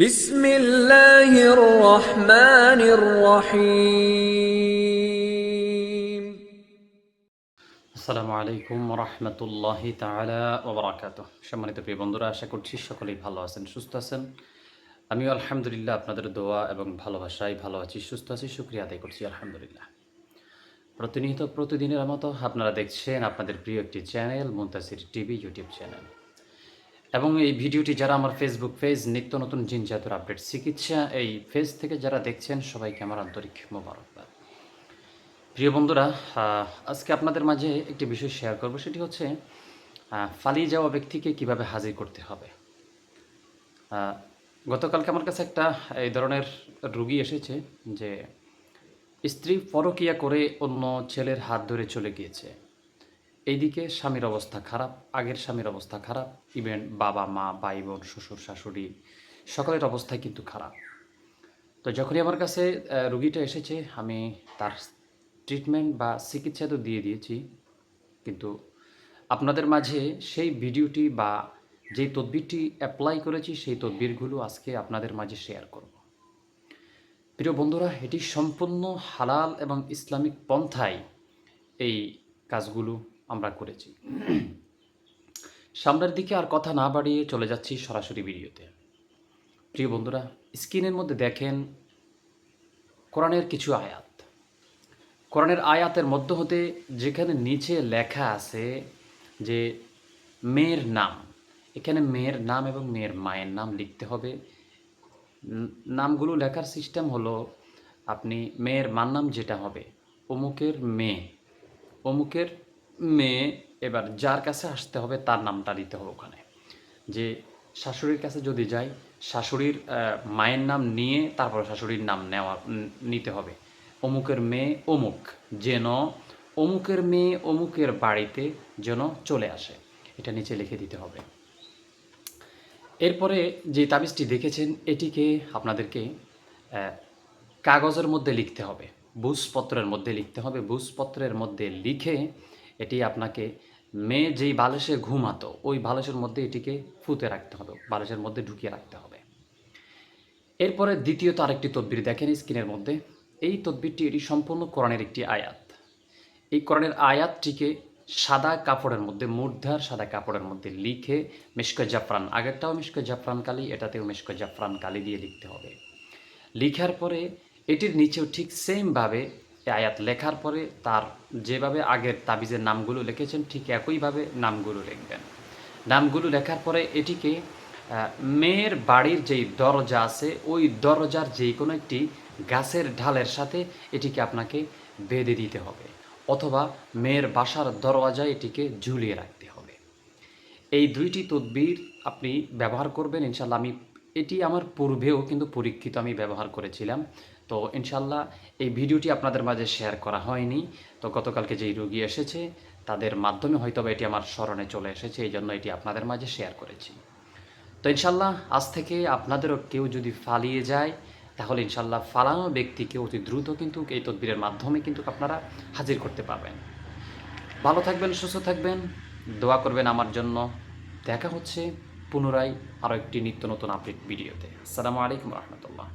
বিসমিল্লাহির রহমানির আসসালামু আলাইকুম রহমতুল্লাহি তালা ওবরাকাত সম্মানিত প্রিয় বন্ধুরা, আশা করছি সকলেই ভালো আছেন, সুস্থ আছেন। আমি আলহামদুলিল্লাহ আপনাদের দোয়া এবং ভালোবাসায় ভালো আছি, সুস্থ আছি, শুক্রিয়া আদায় করছি, আলহামদুলিল্লাহ। প্রতিনিয়ত প্রতিদিনের মতো আপনারা দেখছেন আপনাদের প্রিয় একটি channel, Muntasir TV, YouTube channel. এবং এই ভিডিওটি যারা আমার ফেসবুক পেজ নিত্য নতুন জিন জাতুর আপডেট চিকিৎসা এই পেজ থেকে যারা দেখছেন, সবাইকে আমার আন্তরিক মোবারকবাদ। প্রিয় বন্ধুরা আজকে আপনাদের মাঝে একটি বিষয় শেয়ার করব, সেটি হচ্ছে পালিয়ে যাওয়া ব্যক্তিকে কীভাবে হাজির করতে হবে। গতকালকে আমার কাছে একটা এই ধরনের রুগী এসেছে যে স্ত্রী পরকিয়া করে অন্য ছেলের হাত ধরে চলে গিয়েছে। এইদিকে স্বামীর অবস্থা খারাপ, আগের স্বামীর অবস্থা খারাপ ইভেন বাবা, মা ভাই বোন শ্বশুর, শাশুড়ি, সকলের অবস্থাই কিন্তু খারাপ। তো যখনই আমার কাছে রুগীটা এসেছে, আমি তার ট্রিটমেন্ট বা চিকিৎসা তো দিয়ে দিয়েছি, কিন্তু আপনাদের মাঝে সেই ভিডিওটি বা যে তদবিরটি অ্যাপ্লাই করেছি, সেই তদবিরগুলো আজকে আপনাদের মাঝে শেয়ার করব। প্রিয় বন্ধুরা, এটি সম্পূর্ণ হালাল এবং ইসলামিক পন্থায় এই কাজগুলো আমরা করেছি। সামনের দিকে আর কথা না বাড়িয়ে চলে যাচ্ছি সরাসরি ভিডিওতে। প্রিয় বন্ধুরা, স্ক্রিনের মধ্যে দেখেন কোরআনের কিছু আয়াত। কোরআনের আয়াতের মধ্য হতে যেখানে নিচে লেখা আছে যে, মেয়ের নাম, এখানে মেয়ের নাম এবং মেয়ের মায়ের নাম লিখতে হবে। নামগুলো লেখার সিস্টেম হলো, আপনি মেয়ের মার নাম যেটা হবে, অমুকের মেয়ে, অমুকের মেয়ে এবার যার কাছে আসতে হবে, তার নামটা দিতে হবে ওখানে। যে শাশুড়ির কাছে যদি যাই, শাশুড়ির মায়ের নাম নিয়ে তারপর শাশুড়ির নাম নেওয়া নিতে হবে। অমুকের মেয়ে অমুক, যেন অমুকের মেয়ে অমুকের বাড়িতে যেন চলে আসে। এটা নিচে লিখে দিতে হবে। এরপরে যে তাবিজটি দেখেছেন, এটিকে আপনাদেরকে কাগজের মধ্যে লিখতে হবে। বুঝপত্রের মধ্যে লিখতে হবে। বুঝপত্রের মধ্যে লিখে এটি আপনাকে মেয়ে যেই বালিশে ঘুমাতো, ওই বালিশের মধ্যে এটিকে ফুতে রাখতে হবে, বালিশের মধ্যে ঢুকিয়ে রাখতে হবে। এরপরে দ্বিতীয়ত আরেকটি তদবির দেখেন স্ক্রিনের মধ্যে। এই তদবিরটি এটি সম্পূর্ণ কোরআনের একটি আয়াত। এই কোরআনের আয়াতটিকে সাদা কাপড়ের মধ্যে, মুর্ধার সাদা কাপড়ের মধ্যে লিখে মিশক জাফরান, আগেরটাও মিশক জাফরান কালি, এটাতেও মিশক জাফরান কালি দিয়ে লিখতে হবে। লিখার পরে এটির নিচেও ঠিক সেমভাবে আয়াত লেখার পরে তার যেভাবে আগের তাবিজের নামগুলো লিখেছেন, ঠিক একইভাবে নামগুলো লিখবেন। নামগুলো লেখার পরে এটিকে মেয়ের বাড়ির যেই দরজা আছে, ওই দরজার যে কোনো একটি গাছের ঢালের সাথে এটিকে আপনাকে বেঁধে দিতে হবে অথবা মেয়ের বাসার দরওয়াজায় এটিকে ঝুলিয়ে রাখতে হবে। এই দুইটি তদবির আপনি ব্যবহার করবেন ইনশাল্লাহ আমি এটি আমার পূর্বেও কিন্তু পরীক্ষিত আমি ব্যবহার করেছিলাম। তো ইনশাল্লাহ এই ভিডিওটি আপনাদের মাঝে শেয়ার করা হয়নি। তো গতকালকে যেই রুগী এসেছে, তাদের মাধ্যমে হয়তো এটি আমার স্মরণে চলে এসেছে, এই জন্য এটি আপনাদের মাঝে শেয়ার করেছি। তো ইনশাল্লাহ আজ থেকে আপনাদেরও কেউ যদি ফালিয়ে যায়, তাহলে ইনশাল্লাহ ফালানো ব্যক্তিকে অতি দ্রুত কিন্তু এই তদবিরের মাধ্যমে কিন্তু আপনারা হাজির করতে পারবেন। ভালো থাকবেন, সুস্থ থাকবেন, দোয়া করবেন আমার জন্য। দেখা হচ্ছে পুনরায় আরও একটি নিত্য নতুন আপডেট ভিডিওতে আসসালামু আলাইকুম রহমতুল্লাহ।